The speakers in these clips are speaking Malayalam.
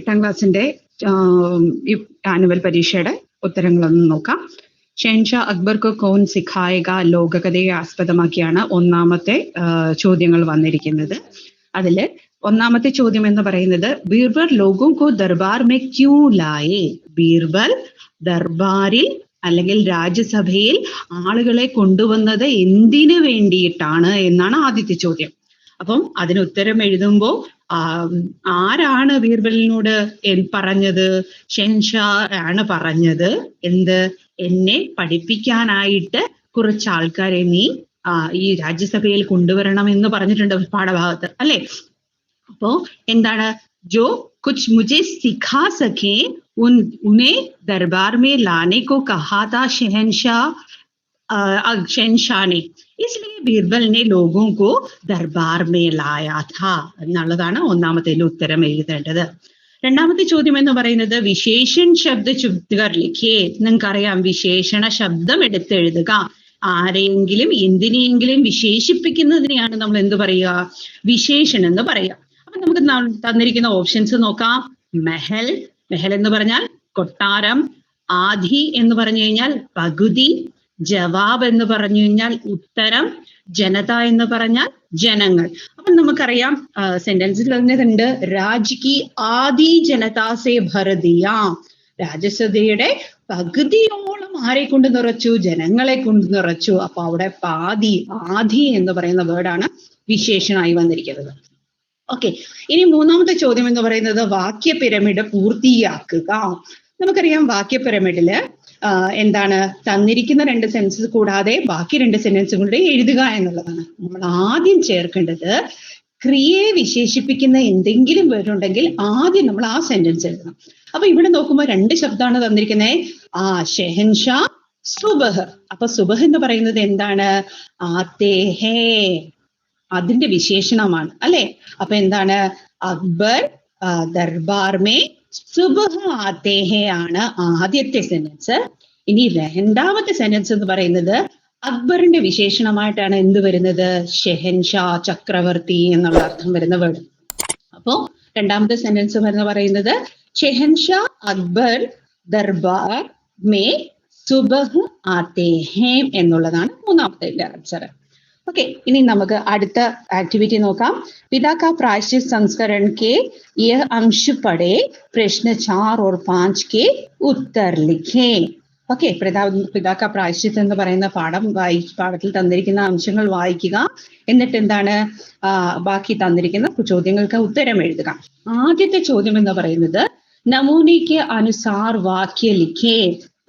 എട്ടാം ക്ലാസ്സിന്റെ ആനുവൽ പരീക്ഷയുടെ ഉത്തരങ്ങളൊന്ന് നോക്കാം. ഷെൻഷാ അക്ബർ കോൻ സിഖായക ലോകകഥയെ ആസ്പദമാക്കിയാണ് ഒന്നാമത്തെ ചോദ്യങ്ങൾ വന്നിരിക്കുന്നത്. അതിൽ ഒന്നാമത്തെ ചോദ്യം എന്ന് പറയുന്നത് ബീർബൽ ലോകം കോ ദർബാർ മേ ക്യൂ ലായേ? ബീർബൽ ദർബാറിൽ അല്ലെങ്കിൽ രാജ്യസഭയിൽ ആളുകളെ കൊണ്ടുവന്നത് എന്തിനു വേണ്ടിയിട്ടാണ് എന്നാണ് ആദ്യത്തെ ചോദ്യം. അപ്പം അതിന് ഉത്തരം എഴുതുമ്പോൾ ആരാണ് ബീർബലിനോട് പറഞ്ഞത്? ഷെൻഷാ ആണ് പറഞ്ഞത്. എന്ത്? എന്നെ പഠിപ്പിക്കാനായിട്ട് കുറച്ച് ആൾക്കാരെ നീ ഈ രാജ്യസഭയിൽ കൊണ്ടുവരണം എന്ന് പറഞ്ഞിട്ടുണ്ട് പാഠഭാഗത്ത് അല്ലെ? അപ്പോ എന്താണ്? ജോ कुछ मुझे सिखा सके उन उन्हें दरबार में लाने को कहा था अ, शहनशाह ने इसलिए ബീർബൽ ने लोगों को ദർബാർ में लाया था എന്നുള്ളതാണ് ഒന്നാമത്തെ ഉത്തരം എഴുതേണ്ടത് രണ്ടാമത്തെ ചോദ്യം എന്ന് പറയുന്നത് വിശേഷൺ ശബ്ദ ചുപ്തകർ ലിഖേ നിങ്ങൾക്കറിയാം വിശേഷണ ശബ്ദം എടുത്തെഴുതുക ആരെയെങ്കിലും എന്തിനെയെങ്കിലും വിശേഷിപ്പിക്കുന്നതിനെയാണ് നമ്മൾ എന്ത് പറയുക വിശേഷൺ എന്ന് പറയുക അപ്പൊ നമുക്ക് ന- തന്നിരിക്കുന്ന ഓപ്ഷൻസ് നോക്കാം മെഹൽ മെഹൽ എന്ന് പറഞ്ഞാൽ കൊട്ടാരം ആധി എന്ന് പറഞ്ഞു കഴിഞ്ഞാൽ പകുതി ജവാബ് എന്ന് പറഞ്ഞു കഴിഞ്ഞാൽ ഉത്തരം ജനത എന്ന് പറഞ്ഞാൽ ജനങ്ങൾ. അപ്പൊ നമുക്കറിയാം സെന്റൻസിൽ തന്നെ ഉണ്ട് രാജ്കി ആദി ജനതാസെ ഭരതിയ. രാജസഭയുടെ പകുതിയോളം ആരെ കൊണ്ട് നിറച്ചു? ജനങ്ങളെ കൊണ്ട് നിറച്ചു. അപ്പൊ അവിടെ പാതി ആദി എന്ന് പറയുന്ന വേർഡാണ് വിശേഷണമായി വന്നിരിക്കുന്നത്. ഓക്കെ ഇനി മൂന്നാമത്തെ ചോദ്യം എന്ന് പറയുന്നത് വാക്യ പിരമിഡ് പൂർത്തിയാക്കുക. നമുക്കറിയാം വാക്യ പിരമിഡിൽ എന്താണ് തന്നിരിക്കുന്ന രണ്ട് സെൻസസ് കൂടാതെ ബാക്കി രണ്ട് സെന്റൻസും കൂടെ എഴുതുക എന്നുള്ളതാണ്. നമ്മൾ ആദ്യം ചേർക്കേണ്ടത് ക്രിയയെ വിശേഷിപ്പിക്കുന്ന എന്തെങ്കിലും വേർഡുണ്ടെങ്കിൽ ആദ്യം നമ്മൾ ആ സെന്റൻസ് എഴുതണം. അപ്പൊ ഇവിടെ നോക്കുമ്പോൾ രണ്ട് ശബ്ദമാണ് തന്നിരിക്കുന്നത് ആ ഷെഹൻഷാ സുബഹ്. അപ്പൊ സുബഹ് എന്ന് പറയുന്നത് എന്താണ്? ആത്തേ അതിന്റെ വിശേഷണമാണ്. അല്ലെ? അപ്പൊ എന്താണ്? അക്ബർ ദർബാർ മേ സുബഹ് ആത്തേ ആണ് ആദ്യത്തെ സെന്റൻസ് ഇനി രണ്ടാമത്തെ സെന്റൻസ് എന്ന് പറയുന്നത് അക്ബറിന്റെ വിശേഷണമായിട്ടാണ് എന്ത് വരുന്നത്? ഷെഹൻഷാ ചക്രവർത്തി എന്നുള്ള അർത്ഥം വരുന്ന വേർഡ് അപ്പോ രണ്ടാമത്തെ സെന്റൻസ് എന്ന് പറയുന്നത് ഷെഹൻഷാ അക്ബർ ദർബാർ മേ സുബഹ് ആതേഹേം എന്നുള്ളതാണ് മൂന്നാമത്തെ ആൻസർ ഓക്കെ ഇനി നമുക്ക് അടുത്ത ആക്ടിവിറ്റി നോക്കാം. പിതാക്ക പ്രായശ്ചിത് സംസ്കരൺ കെ യഹ് പടേ പ്രശ്ന ചാർ ഓർ പാഞ്ച് കെ ഉത്തർ ലിഖേ. ഓക്കെ പിതാ പിതാക്ക പ്രായശ്ചിത്ത് എന്ന് പറയുന്ന പാഠം വായി പാഠത്തിൽ തന്നിരിക്കുന്ന അംശങ്ങൾ വായിക്കുക. എന്നിട്ട് എന്താണ് ബാക്കി തന്നിരിക്കുന്ന ചോദ്യങ്ങൾക്ക് ഉത്തരം എഴുതുക. ആദ്യത്തെ ചോദ്യം എന്ന് പറയുന്നത് നമൂനയ്ക്ക് അനുസാർ വാക്യ ലിഖേ.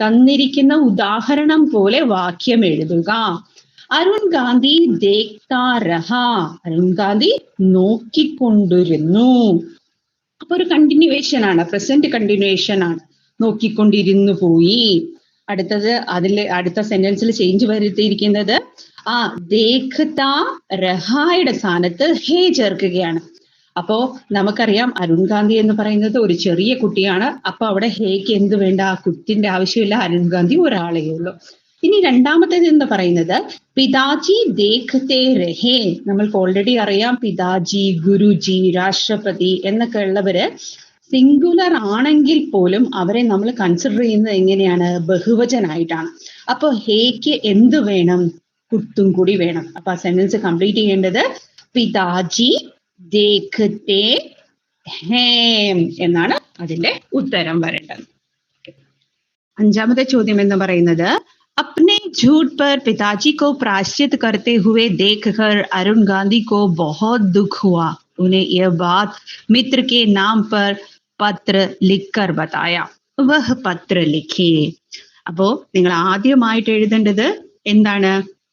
തന്നിരിക്കുന്ന ഉദാഹരണം പോലെ വാക്യം എഴുതുക. അരുൺ ഗാന്ധി അരുൺ ഗാന്ധി നോക്കിക്കൊണ്ടിരുന്നു. അപ്പൊ ഒരു കണ്ടിന്യൂവേഷൻ ആണ് പ്രസന്റ് കണ്ടിന്യൂവേഷൻ ആണ്. നോക്കിക്കൊണ്ടിരുന്നു പോയി. അടുത്തത് അതിൽ അടുത്ത സെന്റൻസിൽ ചേഞ്ച് വരുത്തിയിരിക്കുന്നത് ആ ദേഖത രഹായുടെ സ്ഥാനത്ത് ഹേ ചേർക്കുകയാണ്. അപ്പോ നമുക്കറിയാം അരുൺ ഗാന്ധി എന്ന് പറയുന്നത് ഒരു ചെറിയ കുട്ടിയാണ്. അപ്പൊ അവിടെ ഹേക്ക് എന്ത് വേണ്ട? ആ കുട്ടിന്റെ ആവശ്യമില്ല. അരുൺ ഗാന്ധി ഒരാളേ ഉള്ളൂ. ഇനി രണ്ടാമത്തേത് എന്ന് പറയുന്നത്? പിതാജി ദേഖത്തെ രഹേ. നമ്മൾക്ക് ഓൾറെഡി അറിയാം പിതാജി ഗുരുജി രാഷ്ട്രപതി എന്നൊക്കെ ഉള്ളവര് സിംഗുലർ ആണെങ്കിൽ പോലും അവരെ നമ്മൾ കൺസിഡർ ചെയ്യുന്നത് എങ്ങനെയാണ്? ബഹുവചനായിട്ടാണ്. അപ്പൊ ഹേക്ക് എന്ത് വേണം? കുത്തും കൂടി വേണം. അപ്പൊ ആ സെന്റൻസ് കംപ്ലീറ്റ് ചെയ്യേണ്ടത് പിതാജി ദേഖത്തെ ഹേം എന്നാണ് അതിന്റെ ഉത്തരം വരേണ്ടത്. അഞ്ചാമത്തെ ചോദ്യം എന്ന് പറയുന്നത്? अपने झूठ पर पिताजी को प्राश्चित करते हुए देखकर अरुण गांधी को बहुत दुख हुआ उन्हें यह बात मित्र के नाम पर പത്ര ലിക്കർ ബതായ വഹ് പത്ര ലിഖേ അപ്പോ നിങ്ങൾ ആദ്യമായിട്ട് എഴുതേണ്ടത് എന്താണ്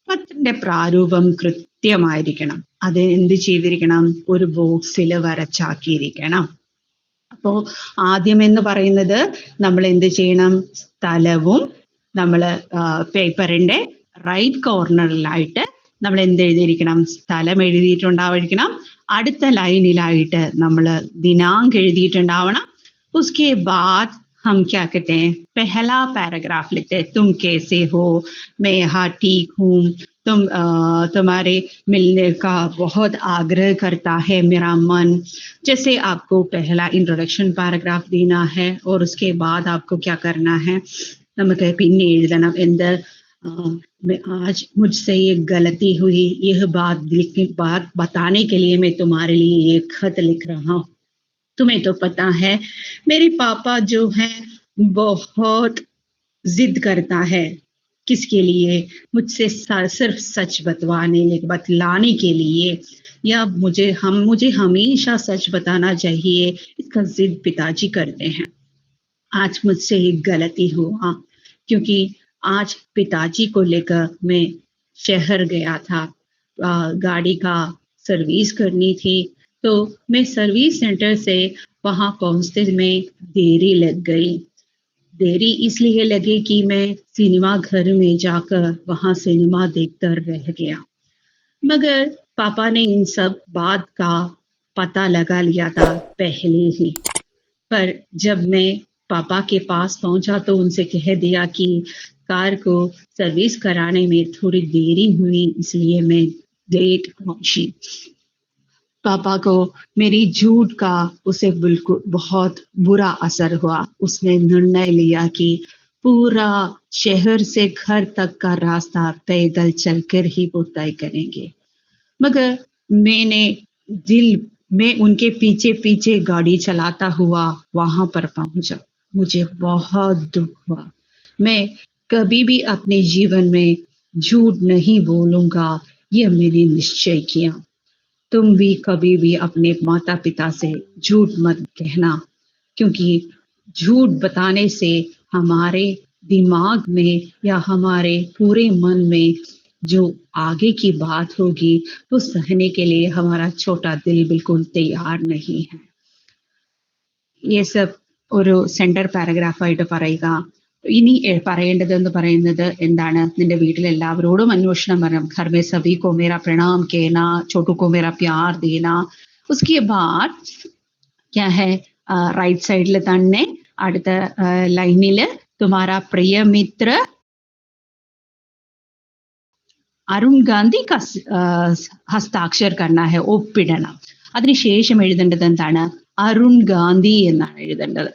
പത്രന്റെ പ്രാരൂപം കൃത്യമായിരിക്കണം അത് എന്ത് ചെയ്തിരിക്കണം ഒരു ബോക്സിൽ വരച്ചാക്കിയിരിക്കണം അപ്പോ ആദ്യം എന്ന് പറയുന്നത് നമ്മൾ എന്ത് ചെയ്യണം സ്ഥലവും നമ്മൾ പേപ്പറിന്റെ റൈറ്റ് കോർണറിലായിട്ട് നമ്മൾ എന്ത് എഴുതിയിരിക്കണം സ്ഥലം എഴുതിയിട്ടുണ്ടായിരിക്കണം അടുത്ത ലൈനിലായിട്ട് നമ്മൾ ദിനാങ്ക് എഴുതിയിട്ടുണ്ടാവണം ഉസ്കെ ബാദ് हम क्या कहते हैं पहला पैराग्राफ लिखते हैं तुम कैसे हो मैं यहाँ ठीक हूँ तुम अ, तुम्हारे मिलने का बहुत आग्रह करता है मेरा मन जैसे आपको पहला इंट्रोडक्शन पैराग्राफ देना है और उसके बाद आपको क्या करना है നമുക്ക് പിന്നെ എഴുതണം എന്ത് आ, मैं आज मुझसे ये गलती हुई यह बात लिख बात बताने के लिए मैं तुम्हारे लिए ये खत लिख रहा हूँ तुम्हें तो पता है मेरे पापा जो है बहुत जिद करता है किसके लिए मुझसे स- सिर्फ सच बतवाने बतलाने के लिए या मुझे हम मुझे हमेशा सच बताना चाहिए इसका जिद पिताजी करते हैं आज मुझसे एक गलती हुआ क्योंकि आज पिताजी को लेकर मैं शहर गया था। गाड़ी का सर्विस करनी थी। तो मैं सर्विस सेंटर से वहाँ पहुँचते में देरी लग गई। देरी इसलिए लगी कि मैं सिनेमा घर में जाकर वहाँ सिनेमा देखकर रह गया। मगर पापा ने इन सब बात का पता लगा लिया था पहले ही। पर जब मैं पापा के पास पहुँचा तो उनसे कह दिया कि कार को सर्विस कराने में थोड़ी देरी हुई, इसलिए मैं लेट पहुँची। पापा को मेरी झूठ का उसे बिल्कुल बहुत बुरा असर हुआ। उसने निर्णय लिया कि पूरा शहर से घर तक का रास्ता पैदल चलकर ही वो तय करेंगे। मगर मैंने दिल में उनके पीछे पीछे गाड़ी चलाता हुआ वहाँ पर पहुँचा। मुझे बहुत दुख हुआ। मैं कभी भी अपने जीवन में झूठ नहीं बोलूँगा यह मैंने निश्चय किया। तुम भी कभी भी अपने माता पिता से झूठ मत कहना, क्योंकि झूठ बताने से हमारे दिमाग में या हमारे पूरे मन में जो आगे की बात होगी, वो तो सहने के लिए हमारा छोटा दिल बिल्कुल तैयार नहीं है। ये सब ഒരു സെന്റർ പാരഗ്രാഫായിട്ട് പറയുക. ഇനി പറയേണ്ടത് എന്ന് പറയുന്നത് എന്താണ്? നിന്റെ വീട്ടിൽ എല്ലാവരോടും അന്വേഷണം പറയാം ഖർമേ സബി കോ പ്രണാം കേന ചോട്ടു കോ പ്യാർ ദീന. ഉസ്കിയ ബാത് ക്യാ ഹെ? റൈറ്റ് സൈഡിൽ തന്നെ അടുത്ത ലൈനിൽ തുമാര പ്രിയമിത്ര അരുൺ ഗാന്ധി ഹസ്താക്ഷർ കർണ ഹെ ഒപ്പിടണം. അതിനുശേഷം എഴുതേണ്ടത് എന്താണ്? അരുൺ ഗാന്ധി എന്നാണ് എഴുതേണ്ടത്.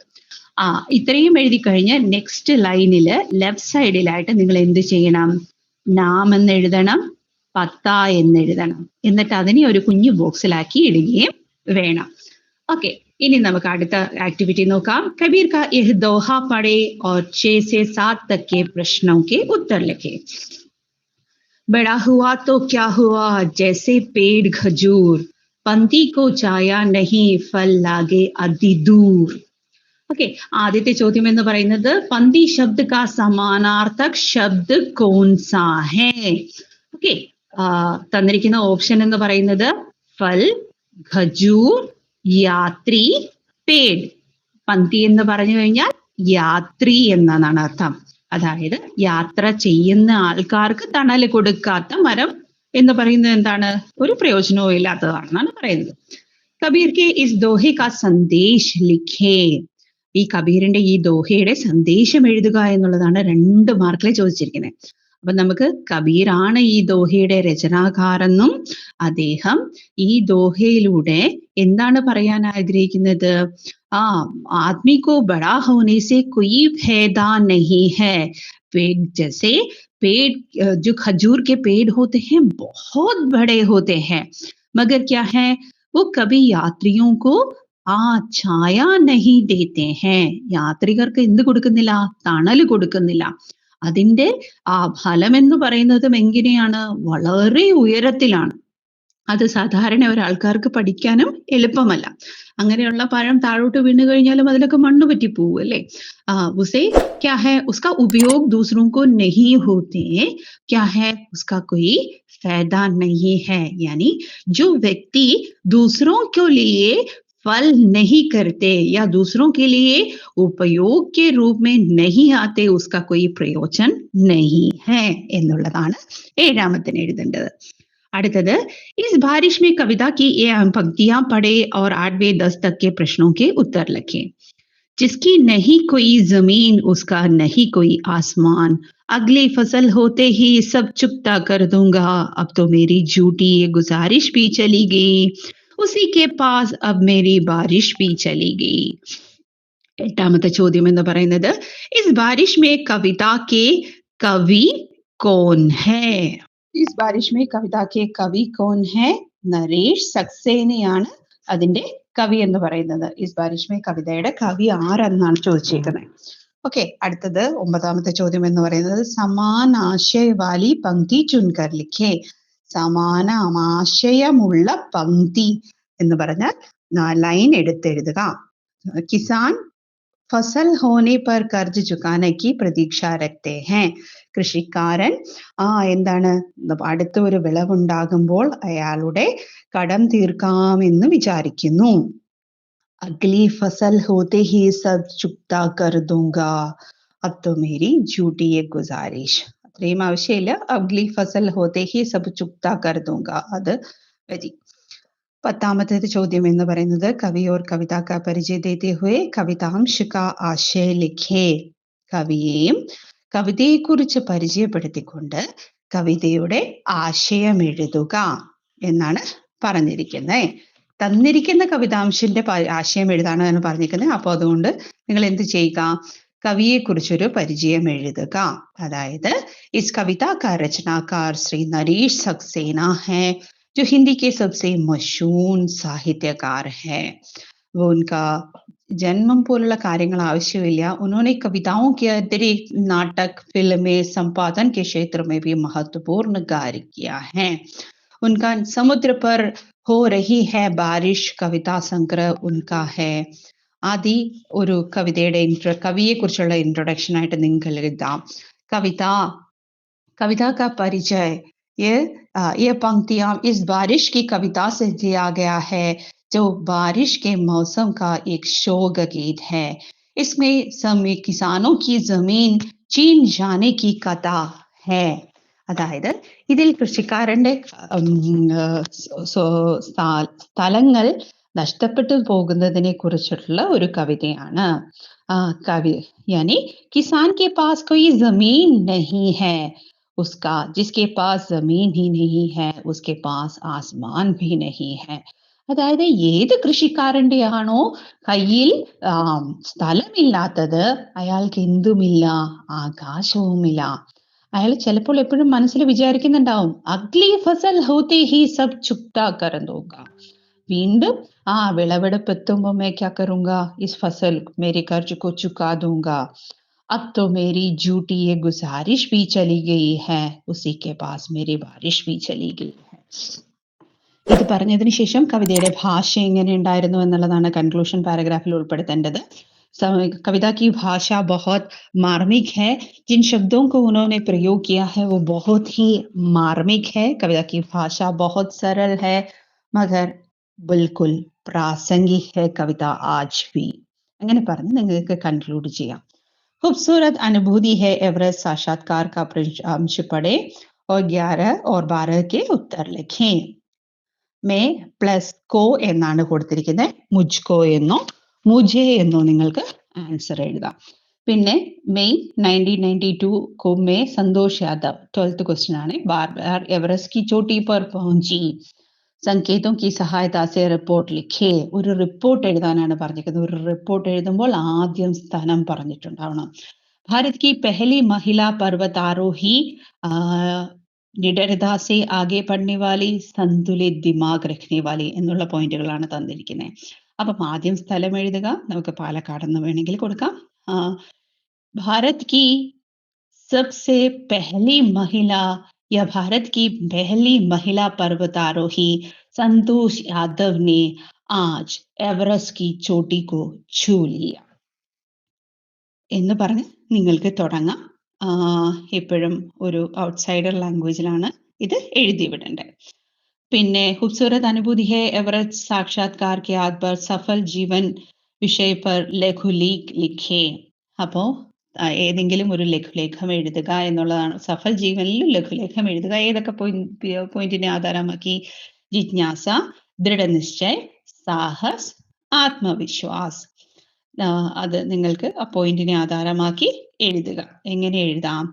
ആ ഇത്രയും എഴുതി കഴിഞ്ഞ് നെക്സ്റ്റ് ലൈനിൽ ലെഫ്റ്റ് സൈഡിലായിട്ട് നിങ്ങൾ എന്ത് ചെയ്യണം? നാം എന്ന് എഴുതണം പത്ത എന്ന് എഴുതണം. എന്നിട്ട് അതിനെ ഒരു കുഞ്ഞു ബോക്സിലാക്കി ഇടുകയും വേണം. ഓക്കെ ഇനി നമുക്ക് അടുത്ത ആക്ടിവിറ്റി നോക്കാം. കബീർ കാ യഹ് ദോഹ പടേ ഓർ ഛേ സെ സാത് തക് ബഡാ ഹുവാ തോ ക്യാ ഹുവാ? ജൈസെ പേഡ് ഖജൂർ. പന്തി കോ ചായ നഹി ഫൽ ലാഗെ അതിദൂർ ഓക്കെ ആദ്യത്തെ ചോദ്യം എന്ന് പറയുന്നത് പന്തി ശബ്ദ കാ സമാനാർത്ഥക് ശബ്ദ് കോൺസാ ഹേ? ഓക്കെ തന്നിരിക്കുന്ന ഓപ്ഷൻ എന്ന് പറയുന്നത് ഫൽ ഖജൂർ യാത്രി പേഡ് പന്തി എന്ന് പറഞ്ഞു കഴിഞ്ഞാൽ യാത്രി എന്നാണ് അർത്ഥം. അതായത് യാത്ര ചെയ്യുന്ന ആൾക്കാർക്ക് തണൽ കൊടുക്കാത്ത മരം എന്ന് പറയുന്നത് എന്താണ്? ഒരു പ്രയോജനവും ഇല്ലാത്തതാണെന്നാണ് പറയുന്നത്. കബീർ കെ ഇസ് ദോഹി കാ സന്ദേശ് ലിഖേ. ഈ കബീറിന്റെ ഈ ദോഹയുടെ സന്ദേശം എഴുതുക എന്നുള്ളതാണ് രണ്ട് മാർക്കിലെ ചോദിച്ചിരിക്കുന്നത് അപ്പൊ നമുക്ക് കബീറാണ് ഈ ദോഹയുടെ രചനാകാരെന്നും അദ്ദേഹം ഈ ദോഹയിലൂടെ എന്താണ് പറയാൻ ആഗ്രഹിക്കുന്നത്? ആ ആത്മീകോ ബഡാ ഹോനെ സെ കൊയ് ഭേദ നഹി ഹെ. ജസെ पेड़ जैसे पेड़ अ, जो खजूर के पेड़ होते हैं बहुत बड़े होते हैं मगर क्या है वो कभी यात्रियों को ആ ഛായ നഹി ദേത്തെ ഹേ യാത്രികർക്ക് എന്ത് കൊടുക്കുന്നില്ല തണൽ കൊടുക്കുന്നില്ല അതിന്റെ ആ ഫലം എന്ന് പറയുന്നതും എങ്ങനെയാണ് വളരെ ഉയരത്തിലാണ് അത് സാധാരണ ഒരാൾക്കാർക്ക് പഠിക്കാനും എളുപ്പമല്ല അങ്ങനെയുള്ള പഴം താഴോട്ട് വീണു കഴിഞ്ഞാലും അതിലൊക്കെ മണ്ണ് പറ്റി പോകും അല്ലേ ആ ഉസേ क्या है उसका उपयोग दूसरों को नहीं होते क्या है उसका कोई फायदा नहीं है यानी जो व्यक्ति दूसरों के लिए फल नहीं करते या दूसरों के लिए उपयोग के रूप में नहीं आते उसका कोई प्रयोजन नहीं है എന്നുള്ളതാണ് ഏഴാമത്തിന് എഴുതേണ്ടത് അടുത്തത് इस बारिश में कविता की ये पंक्तियां पढ़े और आठवें दस तक के प्रश्नों के उत्तर लिखें जिसकी नहीं कोई जमीन उसका नहीं कोई आसमान अगली फसल होते ही सब चुकता कर दूंगा अब तो मेरी झूठी ये गुजारिश भी चली गई उसी के पास अब मेरी बारिश भी चली गई എട്ടാമത്തെ ചോദ്യം എന്ന് പറയുന്നത് ഇസ് ബാരിഷ് മേ കവിത കെ കവി കോൻ ഹേ ഇസ് ബാരിഷ് മേ കവിത കെ കവി കോൻ ഹേ നരേഷ് സക്സേനയാണ് അതിന്റെ കവി എന്ന് പറയുന്നത്. ഇസ് ബാരിഷ് മേ കവിതയുടെ കവി ആരെന്നാണ് ചോദിച്ചേക്കുന്നത് ഓക്കെ അടുത്തത് ഒമ്പതാമത്തെ ചോദ്യം എന്ന് പറയുന്നത് സമാന ആശയ വാലി പങ്ക്തി ചുൻകർ ലിഖേ. സമാന ആശയമുള്ള പങ്ക്തി എന്ന് പറഞ്ഞാൽ ലൈൻ എടുത്തെഴുതുക. കിസാൻ ഫസൽ ഹോനെ പർ കർജ് ചുക്കാനയ്ക്ക് പ്രതീക്ഷ രക്തേ ഹേ. കൃഷിക്കാരൻ ആ എന്താണ് അടുത്ത ഒരു വിളവുണ്ടാകുമ്പോൾ അയാളുടെ കടം തീർക്കാമെന്ന് വിചാരിക്കുന്നു. അഗ്ലി ഫസൽ ഹോത്തെ ഹി സബ് ചുക്ത കർ ദൂങ്ക അബ് തോ മേരി ജൂട്ടി യെ ഗുസാരിഷ്. അത്രയും ആവശ്യമില്ല. അഗ്ലി ഫസൽ ഹോത്തെ ഹി സബ് ചുക്ത കരുതുങ്ക അത് വരി പത്താമത്തേത് ചോദ്യം എന്ന് പറയുന്നത് കവിയോർ കവിത കാ പരിചയ ദേത്തെ ഹുയെ കവിതാംശ കാ ആശയ ലിഖേ. കവിയെയും കവിതയെക്കുറിച്ച് പരിചയപ്പെടുത്തിക്കൊണ്ട് കവിതയുടെ ആശയം എഴുതുക എന്നാണ് പറഞ്ഞിരിക്കുന്നത് തന്നിരിക്കുന്ന കവിതാംശന്റെ ആശയം എഴുതാനാണ് പറഞ്ഞിരിക്കുന്നത് അപ്പോൾ അതുകൊണ്ട് നിങ്ങൾ എന്ത് ചെയ്യുക കവിയെ കുറിച്ചൊരു പരിചയം എഴുതുക അതായത് ഇസ് കവിത കാ രചനാകാർ ശ്രീ നരീഷ് സക്സേന ഹേ जो हिंदी के सबसे मशहूर साहित्यकार है वो उनका जन्मം പോലുള്ള കാര്യങ്ങൾ ആവശ്യമില്ല उन्होंने कविताओं के अतिरिक्त नाटक फिल्में संपादन के क्षेत्र में भी महत्वपूर्ण कार्य किया है उनका समुद्र पर हो रही है बारिश കവിതാ സംഗ്രഹ उनका है ആദി ഒരു കവിതയുടെ ഇൻട്രോ കവിയെ കുറിച്ചുള്ള ഇൻട്രൊഡക്ഷൻ ആയിട്ട് നിങ്ങൾക്ക് എഴുതാം കവിത കവിത का परिचय ये ये पंक्तियां इस बारिश की कविता से दिया गया है जो बारिश के मौसम का एक शोक गीत है इसमें समय किसानों की जमीन चीन जाने की कथा है അതായത് ഇതിൽ കൃഷിക്കാരന്റെ സ്ഥലങ്ങൾ നഷ്ടപ്പെട്ടു പോകുന്നതിനെ കുറിച്ചിട്ടുള്ള ഒരു കവിതയാണ് കവി യാനി കിസാൻ കെ പാസ് കൊയ് ജമീൻ നഹി ഹൈ उसका जिसके पास जमीन ही नहीं है उसके पास आसमान भी नहीं है അതായത് ഏത് കൃഷിക്കാരൻ്റെയാണോ കയ്യിൽ സ്ഥലമില്ലാത്തത് അയാൾക്ക് എന്തുമില്ല ആകാശവുമില്ല അയാൾ ചിലപ്പോൾ എപ്പോഴും മനസ്സിൽ വിചാരിക്കുന്നുണ്ടാവും അഗ്ലി ഫസൽ ഹോത്തെ ഹി സബ് ചുക്ത കറന്തോങ്ക വീണ്ടും ആ വിളവെടുപ്പ് എത്തുമ്പോൾ मैं क्या करूंगा इस फसल मेरे कर्ज को चुका दूंगा अब तो मेरी झूठी ये गुजारिश भी चली गई है उसी के पास मेरी बारिश भी चली गई है ഇത് പറഞ്ഞതിന് ശേഷം കവിതയുടെ ഭാഷ എങ്ങനെ ഉണ്ടായിരുന്നു എന്നുള്ളതാണ് കൺക്ലൂഷൻ പാരഗ്രാഫിൽ ഉൾപ്പെടുത്തേണ്ടത് कविता की भाषा बहुत मार्मिक है जिन शब्दों को उन्होंने प्रयोग किया है वो बहुत ही मार्मिक है कविता की भाषा बहुत सरल है मगर बिल्कुल प्रासंगिक है कविता आज भी അങ്ങനെ പറഞ്ഞ് നിങ്ങൾക്ക് കൺക്ലൂഡ് ചെയ്യാം खूबसूरत अनुभूति है एवरेस्ट साक्षात्कार का अंश पढ़े और 11 और 12 के उत्तर लिखें മേ പ്ലസ് കോ എന്നാണ് കൊടുത്തിരിക്കുന്നത് മുജ്കോ എന്നോ മുജേ എന്നോ നിങ്ങൾക്ക് ആൻസർ എഴുതാം. പിന്നെ മെയ് നയന്റീൻ നയന്റി ടു കോ മേ സന്തോഷ് യാദവ് ട്വൽത്ത് ക്വസ്റ്റ്യൻ ആണ്. ബാർ ബാർ എവറസ്റ്റ് കി ചോട്ടി പർ പहुंची സങ്കേതം കി സഹായതാസെ റിപ്പോർട്ട് ലിഖേ. ഒരു റിപ്പോർട്ട് എഴുതാനാണ് പറഞ്ഞിരിക്കുന്നത്. ഒരു റിപ്പോർട്ട് എഴുതുമ്പോൾ ആദ്യം സ്ഥലം പറഞ്ഞിട്ടുണ്ടാവണം. ഭാരത് കി പെഹലി മഹിളാ പർവതാരോഹി നിഡരത സെ ആകെ പഠനെ വാലി സന്തുലിത് ദിമാഗ് രഖ്നെ വാലി എന്നുള്ള പോയിന്റുകളാണ് തന്നിരിക്കുന്നത് അപ്പം ആദ്യം സ്ഥലം എഴുതുക നമുക്ക് പാലക്കാട് എന്ന് വേണമെങ്കിൽ കൊടുക്കാം ഭാരത് की सबसे पहली महिला या भारत की पहली महिला पर्वतारोही संतोष यादव ने आज एवरेस्ट की चोटी को छू लिया എന്ന് പറഞ്ഞ് നിങ്ങൾക്ക് തുടങ്ങാം എപ്പോഴും ഒരു ഔട്ട്സൈഡർ ലാംഗ്വേജിലാണ് ഇത് എഴുതി വിടേണ്ടത് പിന്നെ ഖൂബ്സൂരത് അനുഭൂതി ഹെ എവറസ്റ്റ് സാക്ഷാത്കാർ കെ ആദ്ബർ സഫൽ ജീവൻ വിഷയ പർ ലഘു ലിഖേ അപ്പോൾ ഏതെങ്കിലും ഒരു ലഘുലേഖം എഴുതുക എന്നുള്ളതാണ്. സഫൽ ജീവനിലും ലഘുലേഖം എഴുതുക ഏതൊക്കെ പോയിന്റിനെ ആധാരമാക്കി? ജിജ്ഞാസ ദൃഢനിശ്ചയ സാഹസ് ആത്മവിശ്വാസ്. അത് നിങ്ങൾക്ക് ആ പോയിന്റിനെ ആധാരമാക്കി എഴുതുക എങ്ങനെ എഴുതാം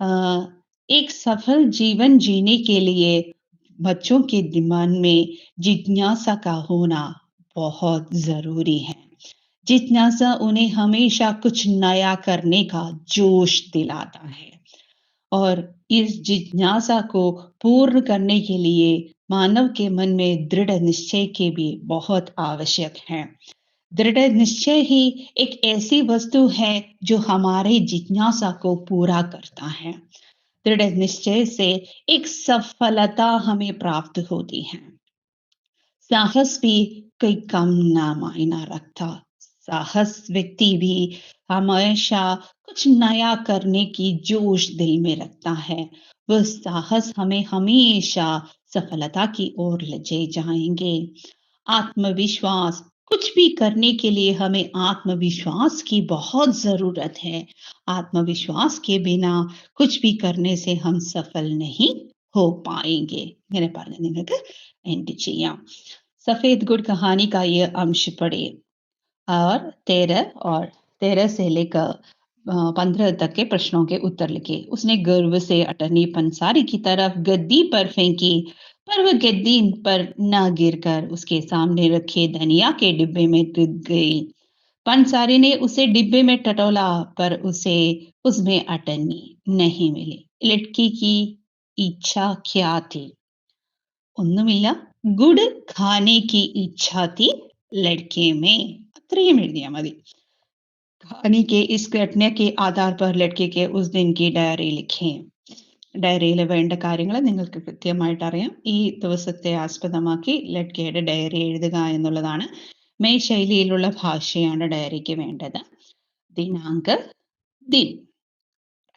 ആ, एक सफल जीवन जीने के लिए बच्चों के दिमाग में जिज्ञासा का होना बहुत जरूरी है जिज्ञासा उन्हें हमेशा कुछ नया करने का जोश दिलाता है और इस जिज्ञासा को पूर्ण करने के लिए मानव के मन में दृढ़ निश्चय के भी बहुत आवश्यक है दृढ़ निश्चय ही एक ऐसी वस्तु है जो हमारे जिज्ञासा को पूरा करता है। दृढ़ निश्चय से एक सफलता हमें प्राप्त होती है। साहस भी कोई कम ना मायना रखता। साहस व्यक्ति भी हमेशा कुछ नया करने की जोश दिल में रखता है। वह साहस हमें हमेशा सफलता की ओर ले जाएँगे। आत्मविश्वास कुछ भी करने के लिए हमें आत्मविश्वास की बहुत जरूरत है आत्मविश्वास के बिना कुछ भी करने से हम सफल नहीं हो पाएंगे ഇങ്ങനെ പറഞ്ഞ് നിങ്ങൾക്ക് എൻഡ് ചെയ്യാം सफेद गुड़ कहानी का ये अंश पढ़े और तेरह और तेरह से लेकर पंद्रह तक के प्रश्नों के उत्तर लिखे उसने गर्व से अटर्नी पंसारी की तरफ गद्दी पर फेंकी पर वह गद्दी पर न गिरकर उसके सामने रखे धनिया के डिब्बे में गिर गई पंसारी ने उसे डिब्बे में टटोला पर उसे उसमें अटनी नहीं मिली लड़की की इच्छा क्या थी ഒന്നുമില്ല ഗുഡ് ഖാനെ की इच्छा थी लड़के में അത്രയും എഴുതിയാൽ മതി कहानी के इस घटना के आधार पर लड़के के उस दिन की ഡയറി लिखें ഡയറിയിൽ വേണ്ട കാര്യങ്ങൾ നിങ്ങൾക്ക് കൃത്യമായിട്ട് അറിയാം ഈ ദിവസത്തെ ആസ്പദമാക്കി ലഡ്കയുടെ ഡയറി എഴുതുക എന്നുള്ളതാണ് മെയ് ശൈലിയിലുള്ള ഭാഷയാണ് ഡയറിക്ക് വേണ്ടത്. ദിനാങ്ക് ദിൻ.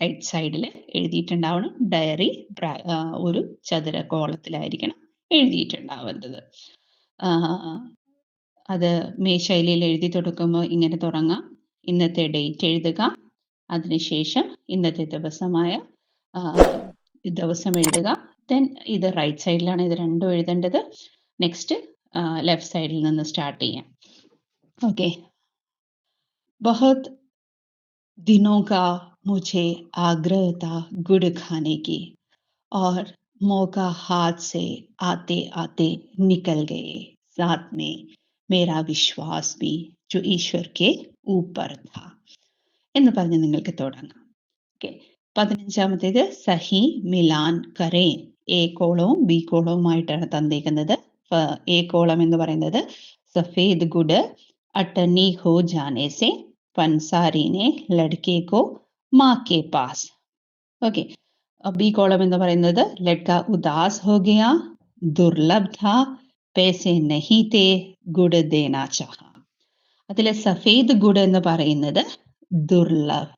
റൈറ്റ് സൈഡിൽ എഴുതിയിട്ടുണ്ടാവണം. ഡയറി ഒരു ചതുര കോളത്തിലായിരിക്കണം എഴുതിയിട്ടുണ്ടാവുന്നത്. അത് മെയ് ശൈലിയിൽ എഴുതി തുടങ്ങുമ്പോൾ ഇങ്ങനെ തുടങ്ങാം. ഇന്നത്തെ ഡേറ്റ് എഴുതുക. അതിനുശേഷം ഇന്നത്തെ ദിവസമായ ദിവസം എഴുതുക ദെൻ ഇത് റൈറ്റ് സൈഡിലാണ് ഇത് രണ്ടും എഴുതേണ്ടത് നെക്സ്റ്റ് ലെഫ്റ്റ് സൈഡിൽ നിന്ന് സ്റ്റാർട്ട് ചെയ്യാം ओके बहुत दिनों का मुझे आग्रह था गुड़ खाने की और मौका हाथ से आते आते निकल गए साथ में मेरा विश्वास भी जो ईश्वर के ऊपर था എന്ന് പറഞ്ഞ് നിങ്ങൾക്ക് തുടങ്ങാം ഓക്കെ പതിനഞ്ചാമത്തേത് സഹി മിലാൻ കരേൻ എ കോളവും ബി കോളവുമായിട്ടാണ് തന്നിരിക്കുന്നത്. എ കോളം എന്ന് പറയുന്നത് സഫേദ് ഗുഡ് അട്ടനി ഹോ ജാനേസെ പൻസാരിനെ ലഡ്കേക്കോ മാ കെ പാസ്. ഓക്കെ. ബി കോളം എന്ന് പറയുന്നത് ലഡ്ക ഉദാസ് ഹോഗിയ ദുർലബ്ധ പേസെ നഹി തേ ഗുഡ് ദേനാ ചഹ. അതിലെ സഫേദ് ഗുഡ് എന്ന് പറയുന്നത് ദുർലഭ്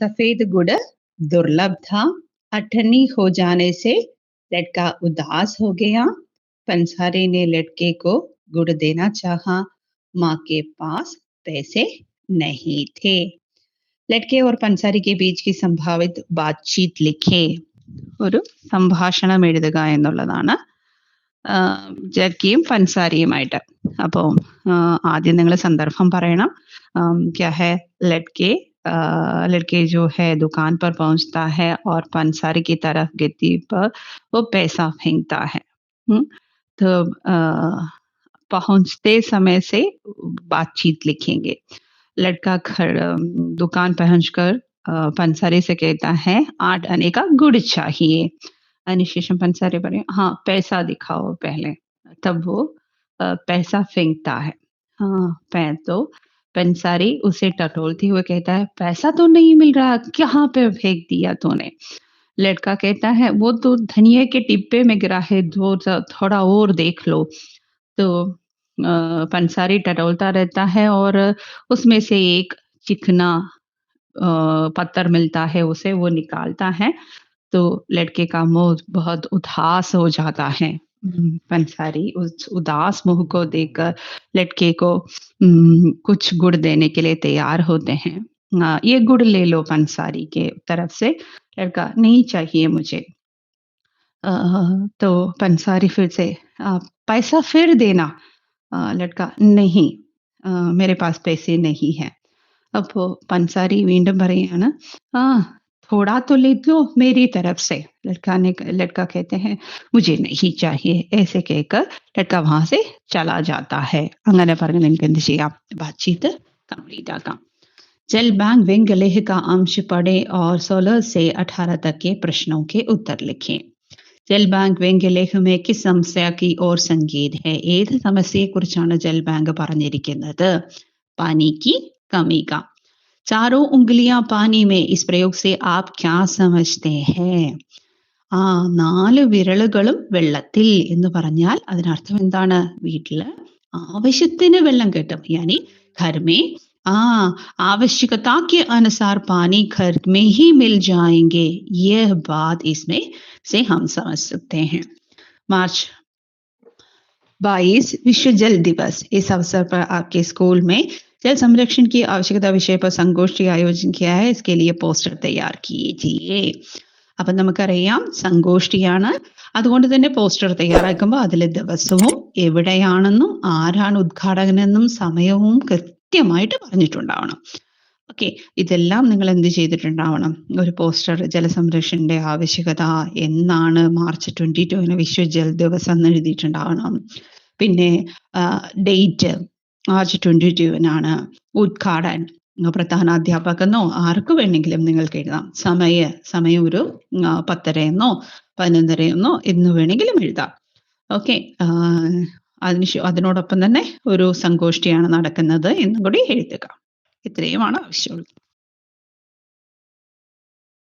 सफेद गुड़ दुर्लभ था अठन्नी हो जाने से लड़का उदास हो गया पंसारी ने लड़के को गुड़ देना चाहा माँ के पास पैसे नहीं थे लड़के और पंसारी के बीच की संभावित बातचीत लिखे ഒരു സംഭാഷണം എഴുതുക എന്നുള്ളതാണ് ജർക്കിയും പൻസാരിയുമായിട്ട് അപ്പോൾ ആദ്യം നിങ്ങൾ സന്ദർഭം പറയണം क्या है लड़के लड़के जो है दुकान पर पहुँचता है और पंसारी की तरफ़ गिद्दी पर वो पैसा फेंकता है। तो पहुँचते समय से बातचीत लिखेंगे। लड़का घर दुकान पहुंचकर पंसारी से कहता है, आठ आने का गुड़ चाहिए। अनिशेषम पंसारी पर हाँ पैसा दिखाओ पहले। तब वो पैसा फेंकता है। हाँ पै तो पंसारी उसे टटोलती हुए कहता है, पैसा तो नहीं मिल रहा, कहाँ पे फेंक दिया तूने? लड़का कहता है, वो तो धनिया के डिब्बे में गिरा है थोड़ा और देख लो। तो पंसारी टटोलता रहता है और उसमें से एक चिकना पत्थर मिलता है, उसे वो निकालता है। तो लड़के का मुँह बहुत उदास हो जाता है। पंसारी उस उदास मुंह को देखकर लड़के को कुछ गुड़ देने के लिए तैयार होते हैं ये गुड़ ले लो पंसारी के तरफ से लड़का नहीं चाहिए मुझे तो पंसारी फिर से पैसा फिर देना लड़का नहीं मेरे पास पैसे नहीं है അപ്പോൾ പൻസാരി വീണ്ടും പറയാണ് ആ थोड़ा तो ले दो मेरी तरफ़ से। लड़का ने, लड़का कहते हैं, मुझे नहीं चाहिए। ऐसे कहकर लड़का वहाँ से चला जाता है। अंगने पर बातचीत कमलीटा का जल बैंग विंगलेह का अंश पढ़े और 16 से 18 तक के प्रश्नों के उत्तर लिखे। जल बैंक व्यंग लेख में किस समस्या की और संकेत है? एक समस्या कुछ जल बैंक पर पानी की कमी का। चारों उंगलियां पानी में इस प्रयोग से आप क्या समझते हैं ആ നാല് വിരലുകളും വെള്ളത്തിൽ എന്ന് പറഞ്ഞാൽ അതിനർത്ഥം എന്താണ് വീട്ടില് ആവശ്യത്തിന് വെള്ളം കിട്ടും യാനി घर में ആ आवश्यकता के अनुसार पानी घर में ही मिल जाएंगे यह बात इसमें से हम समझ सकते हैं मार्च 22 विश्व जल दिवस इस अवसर पर आपके स्कूल में जल संरक्षण की आवश्यकता विषय पर संगोष्ठी आयोजन किया है इसके लिए पोस्टर तैयार कीजिए അപ്പൊ നമുക്കറിയാം സങ്കോഷ്ഠിയാണ് അതുകൊണ്ട് തന്നെ പോസ്റ്റർ തയ്യാറാക്കുമ്പോൾ അതിലെ ദിവസവും എവിടെയാണെന്നും ആരാണ് ഉദ്ഘാടകനെന്നും സമയവും കൃത്യമായിട്ട് പറഞ്ഞിട്ടുണ്ടാവണം ഓക്കെ ഇതെല്ലാം നിങ്ങൾ എന്ത് ചെയ്തിട്ടുണ്ടാവണം ഒരു പോസ്റ്റർ ജലസംരക്ഷണന്റെ ആവശ്യകത എന്നാണ് മാർച്ച് ട്വന്റി ടുവിന് വിശ്വ ജൽ ദിവസം എന്ന് എഴുതിയിട്ടുണ്ടാവണം പിന്നെ ഡേറ്റ് മാർച്ച് ട്വന്റി ടുവിനാണ് ഉദ്ഘാടൻ. പ്രധാനാധ്യാപകനോ ആർക്ക് വേണമെങ്കിലും നിങ്ങൾക്ക് എഴുതാം. സമയ സമയം ഒരു പത്തരയെന്നോ പതിനൊന്നരയെന്നോ എന്ന് വേണമെങ്കിലും എഴുതാം. ഓക്കെ അതിന് അതിനോടൊപ്പം തന്നെ ഒരു സങ്കോഷ്ഠിയാണ് നടക്കുന്നത് എന്നും കൂടി എഴുതുക. ഇത്രയുമാണ് ആവശ്യമുള്ളത്.